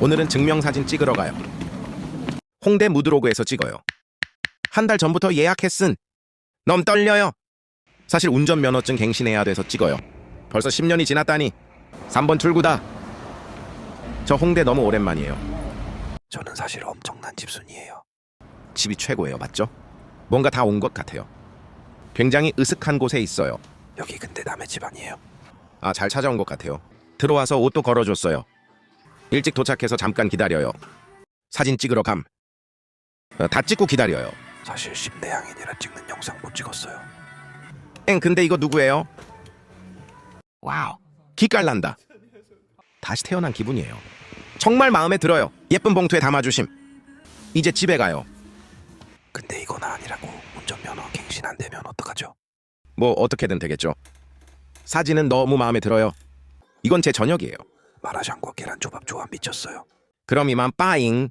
오늘은 증명사진 찍으러 가요. 홍대 무드로그에서 찍어요. 한 달 전부터 예약했은. 너무 떨려요. 사실 운전면허증 갱신해야 돼서 찍어요. 벌써 10년이 지났다니. 3번 출구다. 저 홍대 너무 오랜만이에요. 저는 사실 엄청난 집순이에요. 집이 최고예요. 맞죠? 뭔가 다 온 것 같아요. 굉장히 으슥한 곳에 있어요. 여기 근데 남의 집 아니에요? 아, 잘 찾아온 것 같아요. 들어와서 옷도 걸어줬어요. 일찍 도착해서 잠깐 기다려요. 사진 찍으러 감. 어, 다 찍고 기다려요. 사실 심내양인이라 찍는 영상 못 찍었어요. 엥, 근데 이거 누구예요? 와우, 기깔난다. 다시 태어난 기분이에요. 정말 마음에 들어요. 예쁜 봉투에 담아주심. 이제 집에 가요. 근데 이건 아니라고 운전면허 갱신 안 되면 어떡하죠? 뭐 어떻게든 되겠죠. 사진은 너무 마음에 들어요. 이건 제 저녁이에요. 마라샹궈 계란초밥 조합 미쳤어요. 그럼 이만 빠잉.